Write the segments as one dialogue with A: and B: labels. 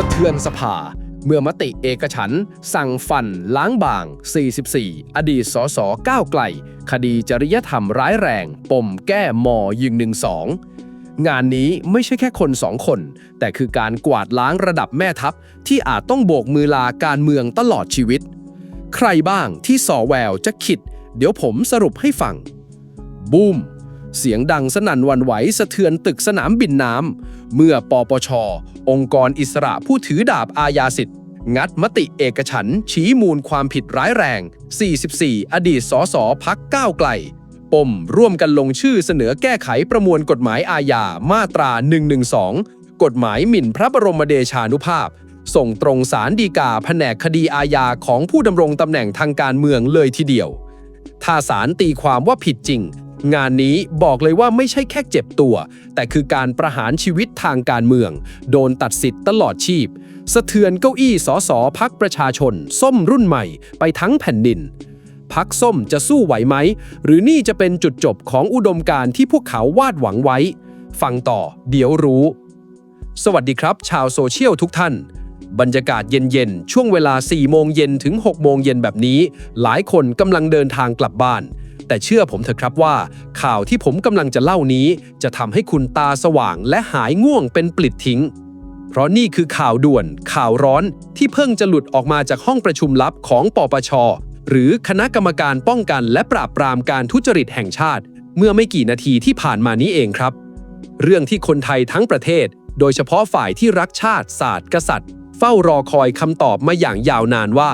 A: สะเทือนสภา เมื่อมติเอกฉันสั่งฟันล้างบาง 44 อดีตสสก้าวไกล คดีจริยธรรมร้ายแรง ปมแก้มอยิงหนึ่งสองงานนี้ไม่ใช่แค่คนสองคน แต่คือการกวาดล้างระดับแม่ทัพ ที่อาจต้องโบกมือลาการเมืองตลอดชีวิต ใครบ้างที่สอแววจะขิด เดี๋ยวผมสรุปให้ฟัง บูม เสียงดังสนั่นวันไหวสะเทือนตึกสนามบินน้ำ เมื่อปปช องค์กรอิสระผู้ถือดาบอาญาสิทธิ์ งัดมติเอกฉันชี้มูลความผิดร้ายแรง 44 อดีตสสพักก้าวไกล ปมร่วมกันลงชื่อเสนอแก้ไขประมวลกฎหมายอาญามาตรา 112 กฎหมายหมิ่นพระบรมเดชานุภาพ ส่งตรงสารดีกาแผนกคดีอาญาของผู้ดำรงตำแหน่งทางการเมืองเลยทีเดียว ถ้าศาลตีความว่าผิดจริง งานนี้บอกเลยว่าไม่ใช่แค่เจ็บตัว แต่คือการประหารชีวิตทางการเมือง โดนตัดสิทธิ์ตลอดชีพ สะเทือนเก้าอี้สอสอพักประชาชน ส้มรุ่นใหม่ไปทั้งแผ่นดินพักส้มจะสู้ไหวไหม หรือนี่จะเป็นจุดจบของอุดมการที่พวกเขาวาดหวังไว้ ฟังต่อ เดี๋ยวรู้ สวัสดีครับ ชาวโซเชียลทุกท่าน บรรยากาศเย็นๆ ช่วงเวลา 4 โมงเย็นถึง 6 โมงเย็นแบบนี้ หลายคนกำลังเดินทางกลับบ้าน แต่เชื่อผมเถอะครับว่า ข่าวที่ผมกำลังจะเล่านี้ จะทำให้คุณตาสว่างและหายง่วงเป็นปลิดทิ้ง เพราะนี่คือข่าวด่วน ข่าวร้อนที่เพิ่งจะหลุดออกมาจากห้องประชุมลับของปปช หรือคณะกรรมการป้องกันและปราบปรามการทุจริตแห่งชาติ เมื่อไม่กี่นาทีที่ผ่านมานี้เองครับ เรื่องที่คนไทยทั้งประเทศ โดยเฉพาะฝ่ายที่รักชาติศาสตร์กษัตริย์ เฝ้ารอคอยคำตอบมาอย่างยาวนานว่า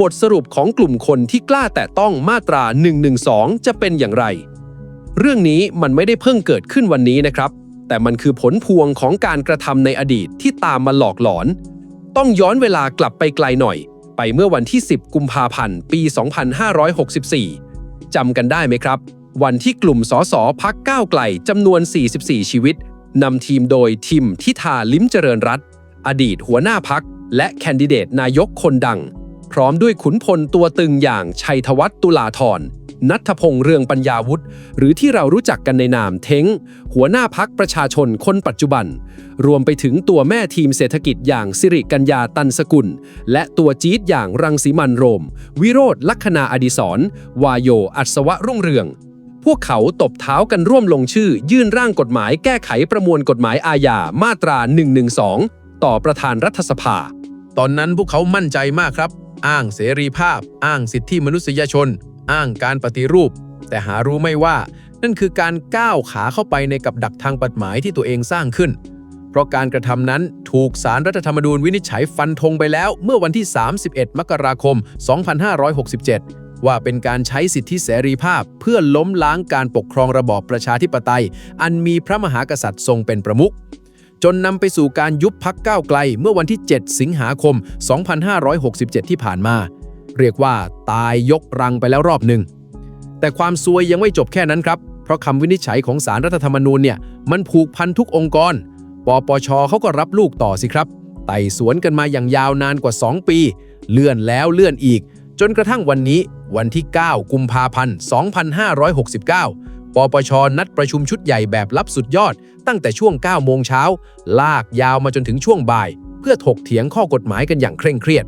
A: บทสรุปของกลุ่มคนที่กล้าแตะต้องมาตรา 112 จะเป็นอย่างไร เรื่องนี้มันไม่ได้เพิ่งเกิดขึ้นวันนี้นะครับ แต่มันคือผลพวงของการกระทำในอดีตที่ตามมาหลอกหลอน ต้องย้อนเวลากลับไปไกลหน่อย ไปเมื่อวันที่ 10 กุมภาพันธ์ ปี 2564 จำกันได้ไหมครับ วันที่กลุ่มสสพักก้าวไกลจำนวน 44 ชีวิตนำทีมโดยทิมทิธาลิ้มเจริญรัตอดีตหัวหน้าพักและแคนดิเดตนายกคนดัง พร้อมด้วยขุนพลตัวตึงอย่างชัยธวัฒน์ตุลาธรนัทพงษ์เรืองปัญญาวุฒิหรือที่เรารู้จักกันในนามเท้ง หัวหน้าพักประชาชนคนปัจจุบัน รวมไปถึงตัวแม่ทีมเศรษฐกิจอย่างสิริกัญญาตันสกุล และตัวจี๊ดอย่างรังสีมันโรม วิโรธลัคนาอดิศรวายโย อัศวะรุ่งเรือง พวกเขาตบเท้ากันร่วมลงชื่อ ยื่นร่างกฎหมายแก้ไขประมวลกฎหมายอาญามาตรา 112 ต่อประธานรัฐสภา
B: ตอนนั้นพวกเขามั่นใจมากครับ อ้างเสรีภาพ อ้างสิทธิมนุษยชน อ้างการปฏิรูป แต่หารู้ไม่ว่า นั่นคือการก้าวขาเข้าไปในกับดักทางกฎหมายที่ตัวเองสร้างขึ้น เพราะการกระทำนั้นถูกสารรัฐธรรมนูญวินิจฉัยฟันธงไปแล้วเมื่อวันที่ 31 มกราคม 2567ว่าเป็นการใช้สิทธิเสรีภาพเพื่อล้มล้างการปกครองระบอบประชาธิปไตย อันมีพระมหากษัตริย์ทรงเป็นประมุข จนนำไปสู่การยุบพักก้าวไกลเมื่อวันที่ 7 สิงหาคม 2567 ที่ผ่านมา เรียกว่าตายยกรังไปแล้วรอบหนึ่ง แต่ความซวยยังไม่จบแค่นั้นครับ เพราะคำวินิจฉัยของสารรัฐธรรมนูญเนี่ยมันผูกพันทุกองค์กร ปปชเขาก็รับลูกต่อสิครับ ไต่สวนกันมาอย่างยาวนานกว่า 2 ปี เลื่อนแล้วเลื่อนอีก จนกระทั่งวันนี้ วันที่ 9 กุมภาพันธ์ 2569 ปปชนัดประชุมชุดใหญ่แบบลับสุดยอด ตั้งแต่ช่วง 9 โมงเช้า ลากยาวมาจนถึงช่วงบ่าย เพื่อถกเถียงข้อกฎหมายกันอย่างเคร่งเครียด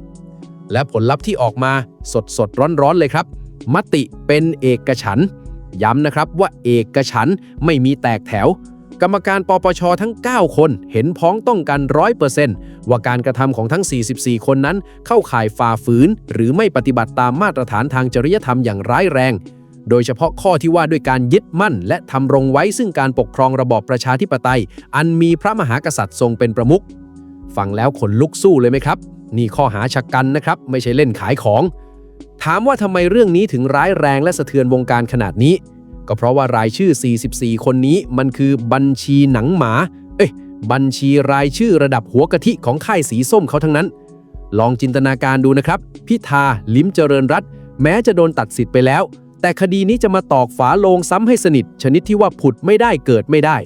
B: และผลลัพธ์ที่ออกมาสดสดร้อนร้อนๆเลยครับ มติเป็นเอกฉัน ย้ำนะครับว่าเอกฉันไม่มีแตกแถว กรรมการปปชทั้ง 9 คนเห็นพ้องต้องกันร้อยเปอร์เซนต์ว่าการกระทำของทั้ง 44 คนนั้น เข้าข่ายฝ่าฝืน หรือไม่ปฏิบัติตามมาตรฐานทางจริยธรรมอย่างร้ายแรง โดยเฉพาะข้อที่ว่าด้วยการยึดมั่น และทำรงไว้ซึ่งการปกครองระบอบประชาธิปไตย อันมีพระมหากษัตริย์ทรงเป็นประมุขฟังแล้วขนลุกสู้เลยไหมครับ นี่ข้อหาชะกันนะครับ ไม่ใช่เล่นขายของ ถามว่าทำไมเรื่องนี้ถึงร้ายแรงและสะเทือนวงการขนาดนี้ ก็เพราะว่ารายชื่อ 44 คนนี้มันคือบัญชีหนังหมา เอ้ยบัญชีรายชื่อระดับหัวกะทิของค่ายสีส้มเขาทั้งนั้น ลองจินตนาการดูนะครับ พิธา ลิ้มเจริญรัตแม้จะโดนตัดสิทธิ์ไปแล้ว แต่คดีนี้จะมาตอกฝาโลงซ้ำให้สนิท ชนิดที่ว่าผุดไม่ได้เกิดไม่ได้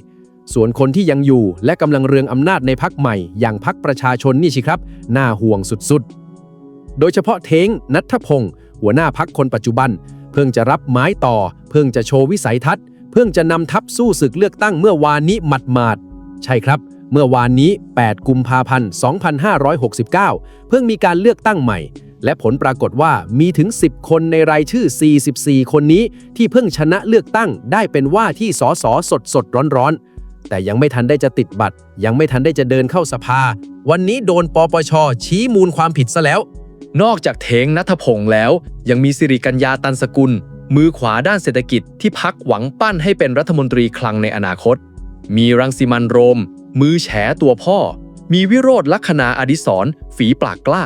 B: ส่วนคนที่ยังอยู่และกำลังเรืองอำนาจในพักใหม่ อย่างพักประชาชนนี่สิครับ น่าห่วงสุดๆ โดยเฉพาะเท้งนัทพงศ์หัวหน้าพักคนปัจจุบัน เพิ่งจะรับไม้ต่อ เพิ่งจะโชว์วิสัยทัศน์ เพิ่งจะนำทัพสู้ศึกเลือกตั้งเมื่อวานนี้หมัดๆใช่ครับ เมื่อวานนี้ 8 กุมภาพันธ์ 2569 เพิ่งมีการเลือกตั้งใหม่ และผลปรากฏว่ามีถึง 10 คนในรายชื่อ 44 คนนี้ ที่เพิ่งชนะเลือกตั้ง ได้เป็นว่าที่สสสดสดร้อนร้อนๆ แต่ยังไม่ทันได้จะติดบัตร ยังไม่ทันได้จะเดินเข้าสภา วันนี้โดนปปช ชี้มูลความผิดซะแล้ว
C: นอกจากเทงนัทพงษ์แล้ว ยังมีสิริกัญญาตันสกุล มือขวาด้านเศรษฐกิจที่พักหวังปั้นให้เป็นรัฐมนตรีคลังในอนาคต มีรังสิมันโรม มือแฉตัวพ่อ มีวิโรธลักษณาอดิศรฝีปากกล้า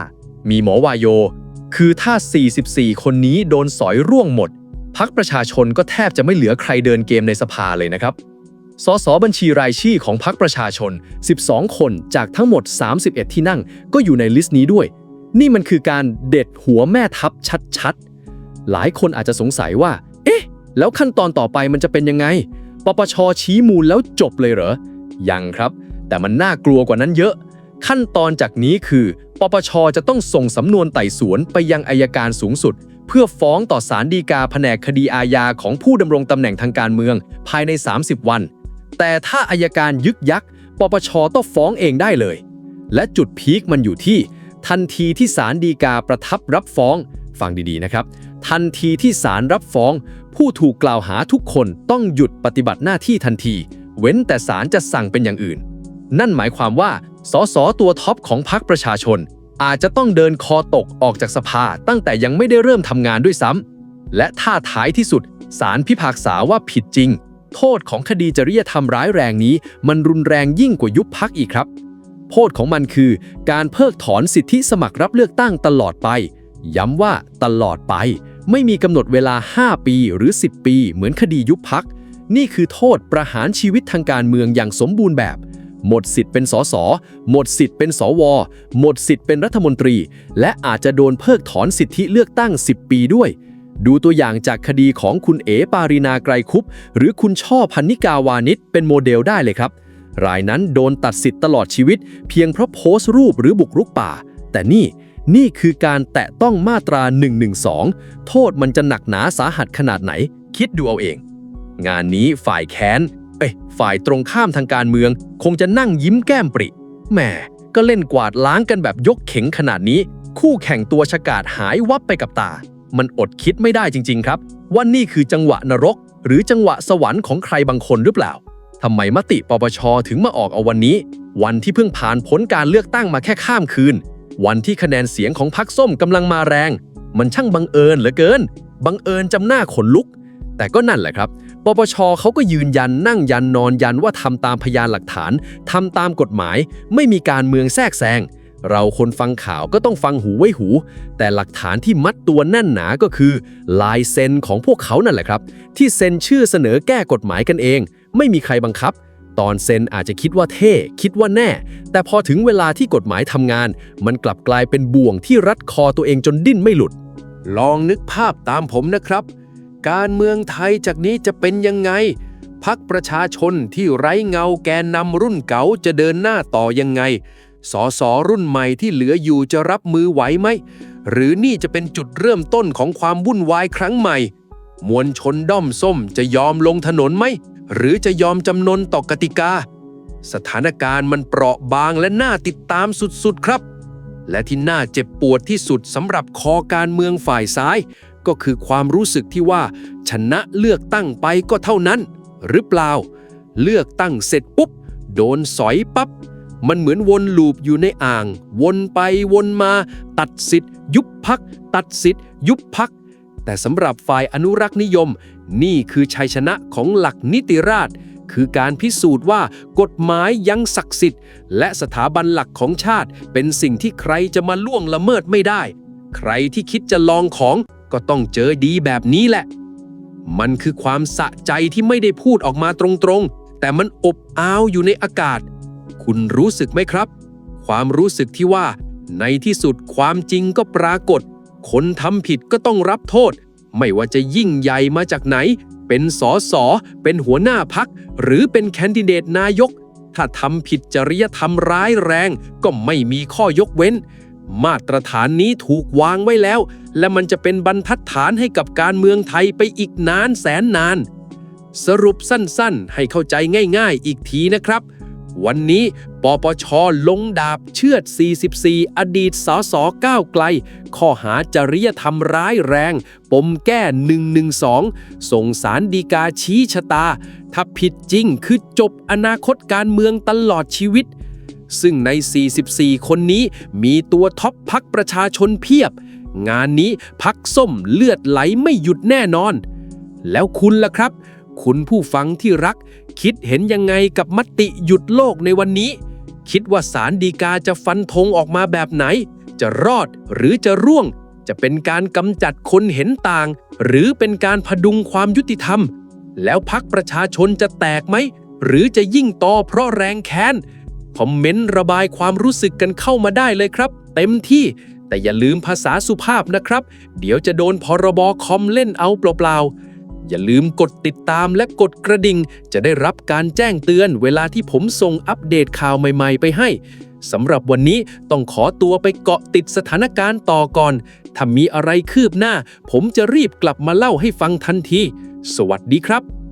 C: มีหมอวายโย คือถ้า 44 คนนี้โดนสอยร่วงหมด พักประชาชนก็แทบจะไม่เหลือใครเดินเกมในสภาเลยนะครับ สสบัญชีรายชื่อของพรรคประชาชน 12 คนจากทั้งหมด 31 ที่นั่งก็อยู่ในลิสต์นี้ด้วย นี่มันคือการเด็ดหัวแม่ทัพชัดๆ หลายคนอาจจะสงสัยว่า เอ๊ะ แล้วขั้นตอนต่อไปมันจะเป็นยังไง ปปชชี้มูลแล้วจบเลยเหรอ ยังครับ แต่มันน่ากลัวกว่านั้นเยอะ ขั้นตอนจากนี้คือ ปปชจะต้องส่งสำนวนไต่สวนไปยังอายการสูงสุด เพื่อฟ้องต่อศาลฎีกาแผนกคดีอาญาของผู้ดำรงตำแหน่งทางการเมืองภายใน 30 วัน แต่ถ้าอายการยึกยักปปชต้องฟ้องเองได้เลย และจุดพีคมันอยู่ที่ ทันทีที่ศาลฎีกาประทับรับฟ้องฟังดีๆนะครับ ทันทีที่ศาลรับฟ้อง ผู้ถูกกล่าวหาทุกคนต้องหยุดปฏิบัติหน้าที่ทันที เว้นแต่ศาลจะสั่งเป็นอย่างอื่น นั่นหมายความว่า สสตัวท็อปของพรรคประชาชน อาจจะต้องเดินคอตกออกจากสภาตั้งแต่ยังไม่ได้เริ่มทำงานด้วยซ้ำ และถ้าท้ายที่สุดศาลพิพากษาว่าผิดจริง โทษของคดีจริยธรรมร้ายแรงนี้ มันรุนแรงยิ่งกว่ายุบพักอีกครับ โทษของมันคือ การเพิกถอนสิทธิสมัครรับเลือกตั้งตลอดไป ย้ำว่าตลอดไป ไม่มีกำหนดเวลา 5 ปีหรือ 10 ปี เหมือนคดียุบพัก นี่คือโทษประหารชีวิตทางการเมืองอย่างสมบูรณ์แบบ หมดสิทธิ์เป็นสสหมดสิทธิ์เป็นสว หมดสิทธิ์เป็นรัฐมนตรี และอาจจะโดนเพิกถอนสิทธิเลือกตั้ง 10 ปีด้วย ดูตัวอย่างจากคดีของคุณเอ๋ปารินาไกรคุป หรือคุณช่อพันนิกาวานิชเป็นโมเดลได้เลยครับ รายนั้นโดนตัดสิทธิ์ตลอดชีวิต เพียงเพราะโพสต์รูปหรือบุกรุกป่า แต่นี่นี่คือการแตะต้องมาตรา 112 โทษมันจะหนักหนาสาหัสขนาดไหน คิดดูเอาเอง งานนี้ฝ่ายแค้น เอ้ยฝ่ายตรงข้ามทางการเมือง คงจะนั่งยิ้มแก้มปริแหมก็เล่นกวาดล้างกันแบบยกเข็งขนาดนี้ คู่แข่งตัวฉกาดหายวับไปกับตา มันอดคิดไม่ได้จริง ๆ ครับ ว่านี่คือจังหวะนรก หรือจังหวะสวรรค์ของใครบางคนหรือเปล่าทำไมมติปปชถึงมาออกเอาวันนี้ วันที่เพิ่งผ่านผลการเลือกตั้งมาแค่ข้ามคืน วันที่คะแนนเสียงของพรรคส้มกำลังมาแรง มันช่างบังเอิญเหลือเกิน บังเอิญจำหน้าขนลุก แต่ก็นั่นแหละครับ ปปชเขาก็ยืนยันนั่งยันนอนยันว่าทำตามพยานหลักฐานทำตามกฎหมาย ไม่มีการเมืองแทรกแซงเราคนฟังข่าวก็ต้องฟังหูไว้หู แต่หลักฐานที่มัดตัวแน่นหนาก็คือ ลายเซ็นของพวกเขานั่นแหละครับ ที่เซ็นชื่อเสนอแก้กฎหมายกันเอง ไม่มีใครบังคับ ตอนเซ็นอาจจะคิดว่าเท่คิดว่าแน่ แต่พอถึงเวลาที่กฎหมายทำงาน มันกลับกลายเป็นบ่วงที่รัดคอตัวเองจนดิ้นไม่หลุด
B: ลองนึกภาพตามผมนะครับ การเมืองไทยจากนี้จะเป็นยังไง พักประชาชนที่ไร้เงาแกนนำรุ่นเก่าจะเดินหน้าต่อยังไงสอสอรุ่นใหม่ที่เหลืออยู่จะรับมือไหวไหม หรือนี่จะเป็นจุดเริ่มต้นของความวุ่นวายครั้งใหม่ มวลชนด้อมส้มจะยอมลงถนนไหม หรือจะยอมจำนนต่อกติกา สถานการณ์มันเปราะบางและน่าติดตามสุดๆครับและที่น่าเจ็บปวดที่สุดสำหรับคอการเมืองฝ่ายซ้าย ก็คือความรู้สึกที่ว่า ชนะเลือกตั้งไปก็เท่านั้น หรือเปล่า เลือกตั้งเสร็จปุ๊บ โดนสอยปับ๊บมันเหมือนวนลูปอยู่ในอ่าง วนไปวนมา ตัดสิทธิ์ ยุบพัก ตัดสิทธิ์ ยุบพัก แต่สำหรับฝ่ายอนุรักษ์นิยม นี่คือชัยชนะของหลักนิติราษฎร์คือการพิสูจน์ว่ากฎหมายยังศักดิ์สิทธิ์ และสถาบันหลักของชาติ เป็นสิ่งที่ใครจะมาล่วงละเมิดไม่ได้ ใครที่คิดจะลองของ ก็ต้องเจอดีแบบนี้แหละ มันคือความสะใจที่ไม่ได้พูดออกมาตรงๆ แต่มันอบอ้าวอยู่ในอากาศ คุณรู้สึกไหมครับ ความรู้สึกที่ว่า ในที่สุดความจริงก็ปรากฏ คนทำผิดก็ต้องรับโทษ ไม่ว่าจะยิ่งใหญ่มาจากไหน เป็นสอสอเป็นหัวหน้าพัก หรือเป็นแคนดิเดตนายก ถ้าทำผิดจริยธรรมร้ายแรง ก็ไม่มีข้อยกเว้น มาตรฐานนี้ถูกวางไว้แล้ว และมันจะเป็นบรรทัดฐานให้กับการเมืองไทยไปอีกนานแสนนาน สรุปสั้นๆ ให้เข้าใจง่าย ๆ อีกทีนะครับ
A: วันนี้ปปชลงดาบเชือด 44 อดีตสสก้าวไกล ข้อหาจริยธรรมร้ายแรง ปมแก้ 112 ส่งสารดีกาชี้ชะตา ถ้าผิดจริงคือจบอนาคตการเมืองตลอดชีวิต ซึ่งใน 44 คนนี้มีตัวท็อปพักประชาชนเพียบ งานนี้พักส้มเลือดไหลไม่หยุดแน่นอน แล้วคุณล่ะครับ คุณผู้ฟังที่รัก คิดเห็นยังไงกับมติหยุดโลกในวันนี้ คิดว่าสารดีกาจะฟันธงออกมาแบบไหน จะรอดหรือจะร่วง จะเป็นการกำจัดคนเห็นต่าง หรือเป็นการพดุงความยุติธรรม แล้วพักประชาชนจะแตกไหมหรือจะยิ่งต่อเพราะแรงแค้น คอมเมนต์ระบายความรู้สึกกันเข้ามาได้เลยครับ เต็มที่แต่อย่าลืมภาษาสุภาพนะครับ เดี๋ยวจะโดนพรบคอมเล่นเอาเปล่าๆ อย่าลืมกดติดตามและกดกระดิ่ง จะได้รับการแจ้งเตือนเวลาที่ผมส่งอัปเดตข่าวใหม่ๆ ไปให้สำหรับวันนี้ต้องขอตัวไปเกาะติดสถานการณ์ต่อก่อน ถ้ามีอะไรคืบหน้า ผมจะรีบกลับมาเล่าให้ฟังทันที สวัสดีครับ